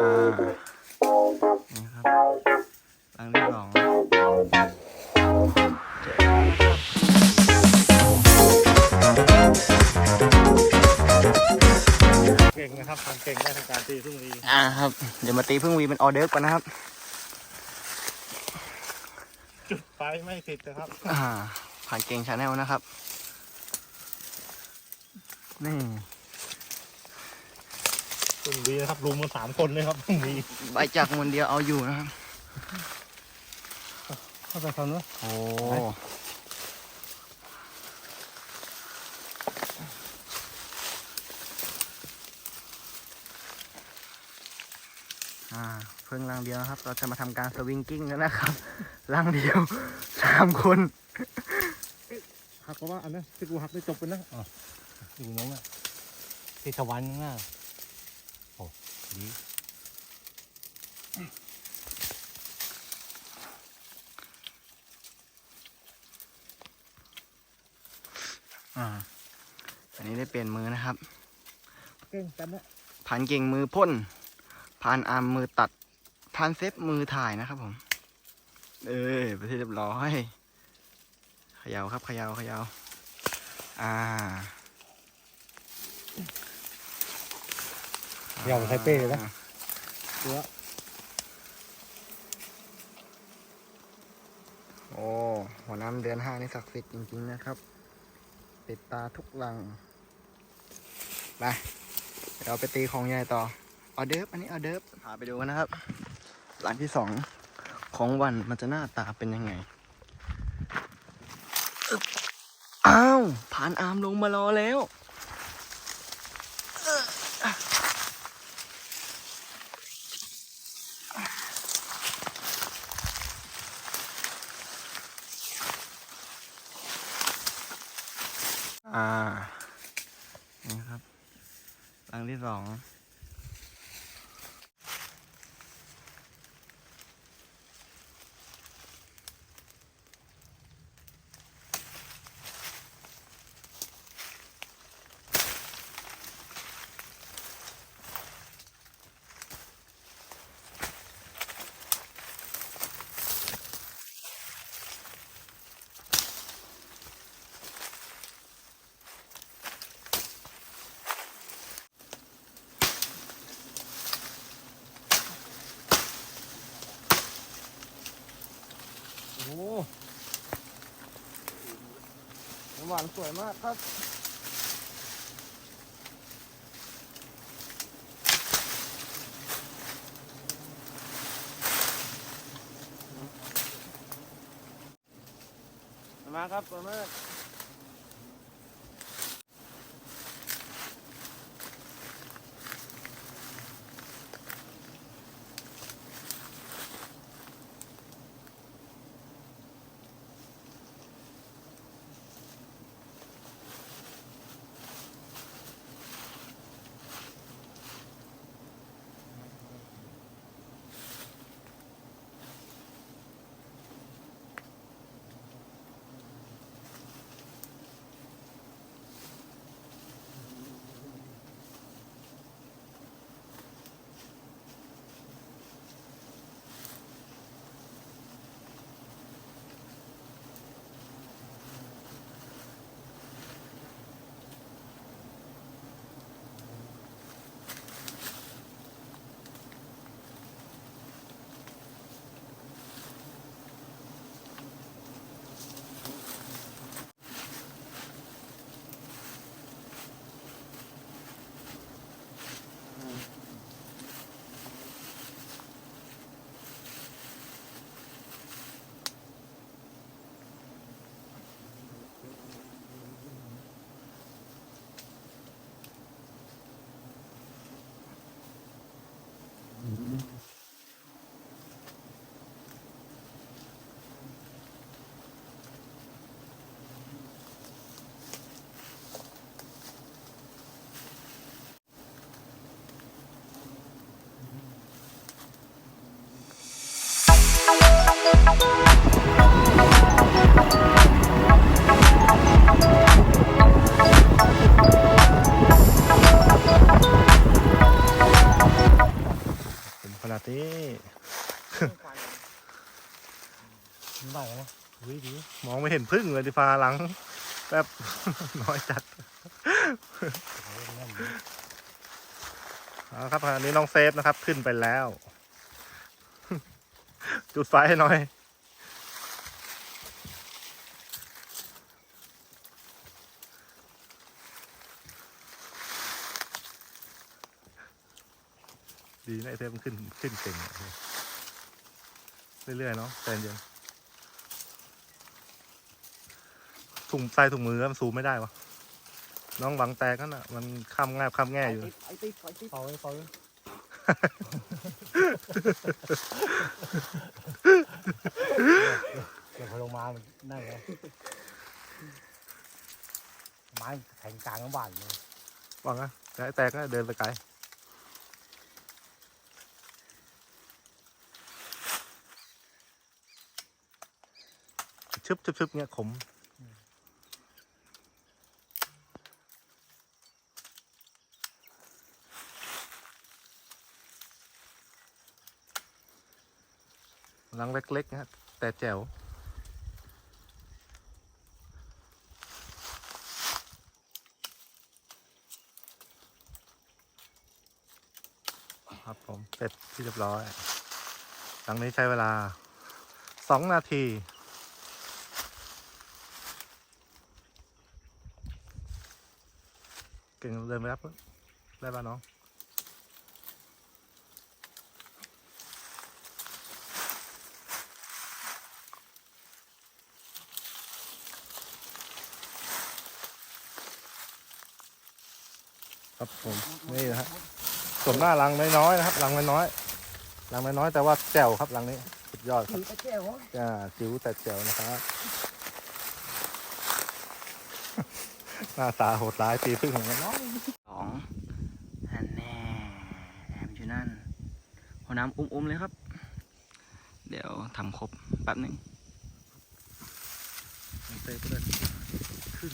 อ่านี่ครับรังที่สองเก่งนะครับทำเก่งได้ทางการตีพึ่งดีอ่าครับ เดี๋ยวมาตีพึ่งวีเป็นออเดิร์ฟกันนะครับ จุดไฟไม่ติดนะครับ อ่า ผ่านเก่งชาแนลนะครับ นี่ ดีนะครับรุมมาสามคนเลยครับพึ่งดีใบจากมวนเดียวเอาอยู่นะครับเข้าไปฟังเนอะโอ้อ่าเพิ่งรังเดียวครับ เราจะมาทำการสวิงกิ้งแล้วนะครับรังเดียวสามคนหักเพราะว่าอันนั้นที่กูหักได้จบไปนะอ๋ออยู่น้องอะที่ตะวันน่ะโอ้ดีอ่าอันนี้ได้เปลี่ยนมือนะครับ เก่งกันนะผ่านเก่งมือพ่น ผ่านอาร์มมือตัด ผ่านเซฟมือถ่ายนะครับผม เออไปที่เรียบร้อยเขยาวครับเขยาวขยาวอ่า เดี๋ยวไทเป้เลยนะตัวโอ้หัวน้ำเดือนห้านี่ศักดิ์สิทธิ์จริง ๆ นะครับ ติดตาทุกหลังไปเดี๋ยวเราไปตีของใหญ่ต่อออเดิร์ฟอันนี้ออเดิร์ฟพาไปดูกันนะครับ หลังที่สองของวันมันจะหน้าตาเป็นยังไงอ้าวผ่านอาร์มลงมารอแล้วเอ้ออ่า นี่ครับหลังที่สอง โอ้โหน้ำหวานสวยมากครับมาครับสวยมาก เนาดนี้มันได้ไหมวิดีมองไม่เห็นพึ่งเลยดิฟ้าหลังแป๊บน้อยจัดเขาเล่นเอาละครับอันนี้น้องเซฟนะครับขึ้นไปแล้ว จุดไฟให้หน่อย ดีนะไอเทปมันขึ้นขึ้นเก่งอะเรื่อยๆเนาะใจเย็นถุงใส่ถุงมือมันซูมไม่ได้วะน้องหวังแตกนั่นน่ะ มันข้ามง่ายข้ามแง่อยู่ไอ้ติดไอ้ติดเป่าเลยเป่าเลยเดี๋ยวพอลงมามันนั่นเลยไม้แทงกลางน้ำบานเลยหวังนะแต่ไอ้แตกก็เดินไปไกล บชึบชึบเงี้ยขมลังเล็กๆนะแต่แจ๋วครับผมเสร็จที่เรียบร้อย หลังนี้ใช้เวลาสองนาที เก่งเดินไปรับได้ป่ะน้องครับผมนี่นะฮะส่วนหน้ารังน้อยๆนะครับรังน้อยๆรังน้อยๆแต่ว่าแจ๋วครับรังนี้สุดยอดครับไอ้แก้วจ้าจิ๋วแต่แจ๋วนะครับ ห น้าตาโหดร้ายตีพึ่งของน้องสองอันแน่แอมอยู่นั่นหัวน้ำอุ้มๆเลยครับ เดี๋ยวทำครบแป๊บหนึ่งเตะไปเลยขึ้น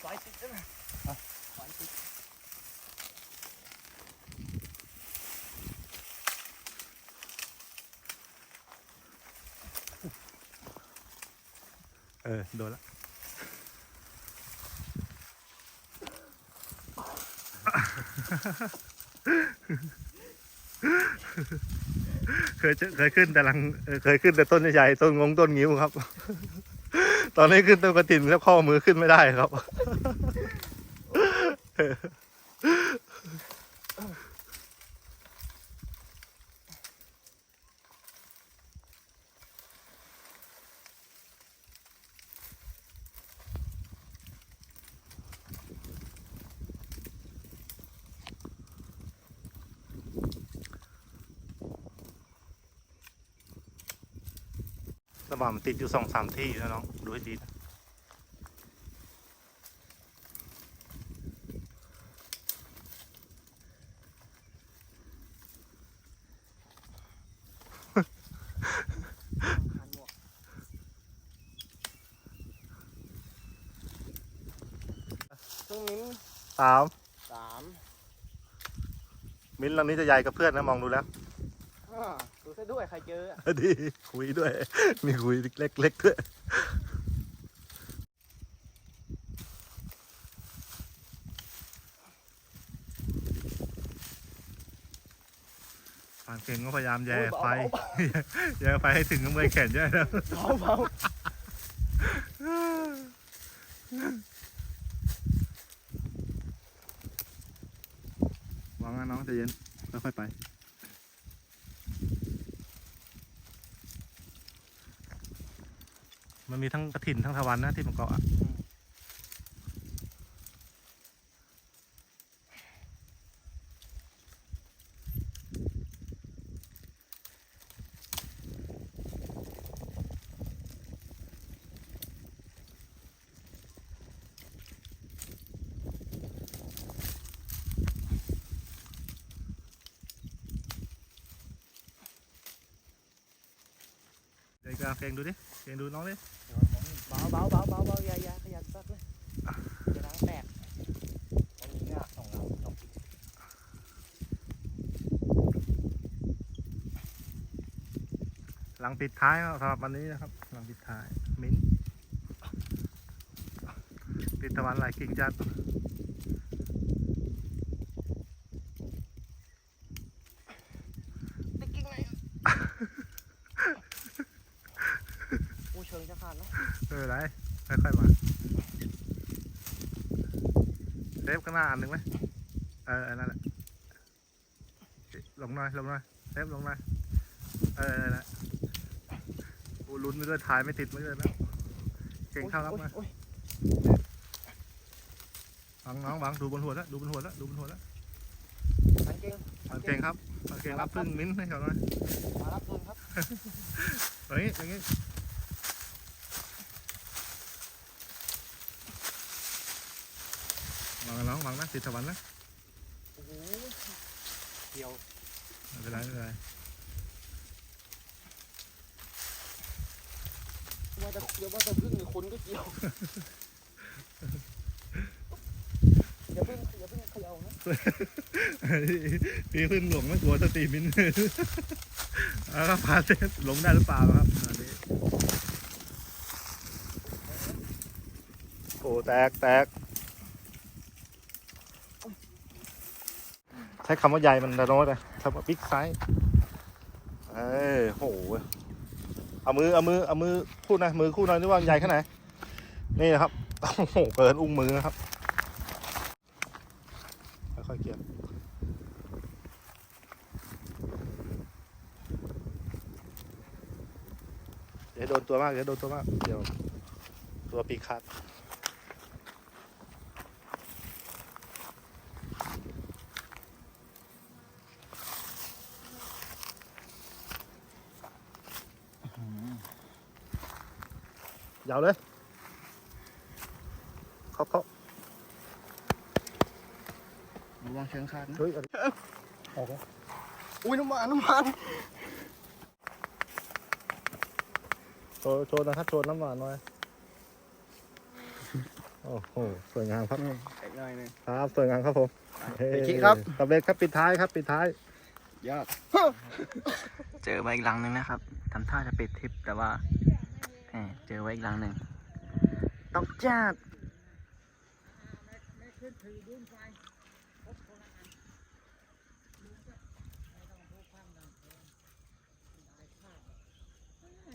ไฟติดแล้วนะไฟติด เออ โดนละเคยเคยขึ้นแต่ลังเคยขึ้นแต่ต้นใหญ่ๆต้นงงต้นงิ้วครับ ตอนนี้ขึ้นต้นกระถิ่นแล้วข้อมือขึ้นไม่ได้ครับ ระบาดมันติดอยู่สองสามที่นะน้องดูให้ดีนะตรงนี้สามสามมิ้นท์ลำนี้จะใหญ่กับเพื่อนนะมองดูแล้วอ่าดู ซะด้วยใครเจออะดีคุยด้วย มีคุยเล็กๆด้วยผ่านเก่งก็พยายามแย่ไฟ แย่ไฟให้ถึงกับเมื่อยแขนเยอะนะเบาเบา วางนะน้องใจเย็นค่อยๆไป มันมีทั้งกระถินทั้งทวันนะที่มันเกาะ นาฬิกาเพลงดูดิแกงดูน้องดิเบาเบาเบาเบาเบายาอย่าขยันสักเลยหลังปิดท้ายสำหรับวันนี้นะครับ หลังปิดท้าย มิ้นปิดตะวันไหลกิ่งจัด โอ้เชิงจะขาดแล้วเออไรค่อยๆมาเซฟข้างหน้าอันหนึ่งไหมเอออันนั่นแหละลงหน่อยลงหน่อยเซฟลงหน่อยเออนั่นแหละโอ้ลุ้นไปด้วยถ่ายไม่ติดไม่เลยแล้วเก่งเข้ารับมาโอ้ยบังน้องบังดูบนหัวแล้วดูบนหัวแล้วดูบนหัวแล้วพันเก่งบังเก่งครับบังเก่งรับพึ่งมิ้นท์ให้เขาหน่อยมารับคืนครับอย่างนี้อย่างนี้ วางนะน้องวางนะติดตะวันนะโอ้โหเดียวไม่เป็นไรไม่เป็นไรว่าจะเดี๋ยวว่าจะพึ่งหรือคนก็เกี่ยวอย่าพึ่งอย่าพึ่งเขย่านะพี่ขึ้นหลงไม่กลัวสตรีมินแล้วก็พาเซฟหลงได้หรือเปล่าครับอันนี้โอ้แตกแตก ช้คำว่าใหญ่มันจะโน้ตอะคำว่าบิ๊กไซส์เอ้โหเอามือเอามือเอามือคู่นะมือคู่หน่อยนี่ว่าใหญ่แค่ไหนนี่นะครับโอ้โหเกินอุ้งมือนะครับค่อยๆเกี่ยวเดี๋ยวโดนตัวมากเดี๋ยวโดนตัวมากเดี๋ยวตัวปีกขาด ยาวเลย เขาเขาระวังเชิงขาดนะเฮ้ยเอาดิออกแล้วอุ้ยน้ำมันน้ำมันโชว์โชว์นะครับโชว์น้ำหวานหน่อย โอ้โห สวยงามครับนี่อีกหน่อยหนึง ครับ สวยงามครับผมไปคิดครับสำเร็จครับ ปิดท้ายครับ ปิดท้าย ยอด เจอไว้อีกหลังหนึ่งนะครับทำท่าจะปิดทริปแต่ว่าแหม เจอไว้อีกหลังหนึ่งต้องจัด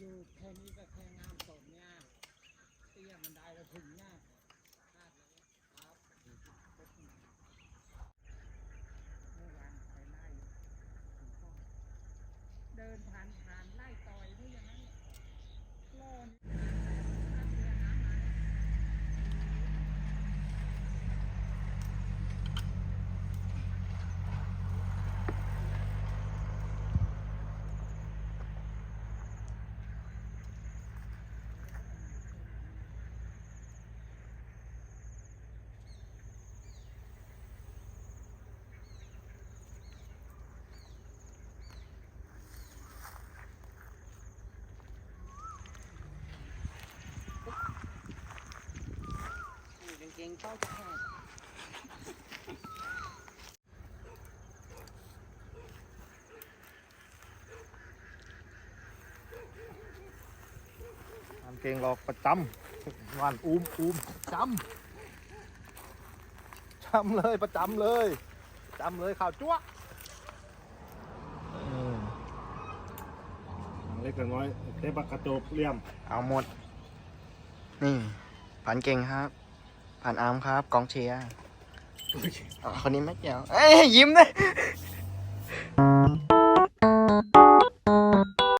อยู่แค่นี้ก็แค่งามสมเนี่ยเตี้ยมันได้แล้วถึงเนี่ยคาดเลยครับเมื่อวานไปไล่เดินผ่านผ่านไล่ต่อยนี่อย่างนั้นโลน กา งเกงเป้าแคบทำเกงหลอกประจำวันอูมอูมจำจำเลยประจำเลยจำเลยข่าวจั๊วเล็กน้อยเทปกระโจกเลี่ยม เอาหมด นี่ผ่านเก่งครับ ผ่านอาร์มครับ กองเชียร์อะคนนี้ไม่เกี่ยว เอ้ยยิ้มเลย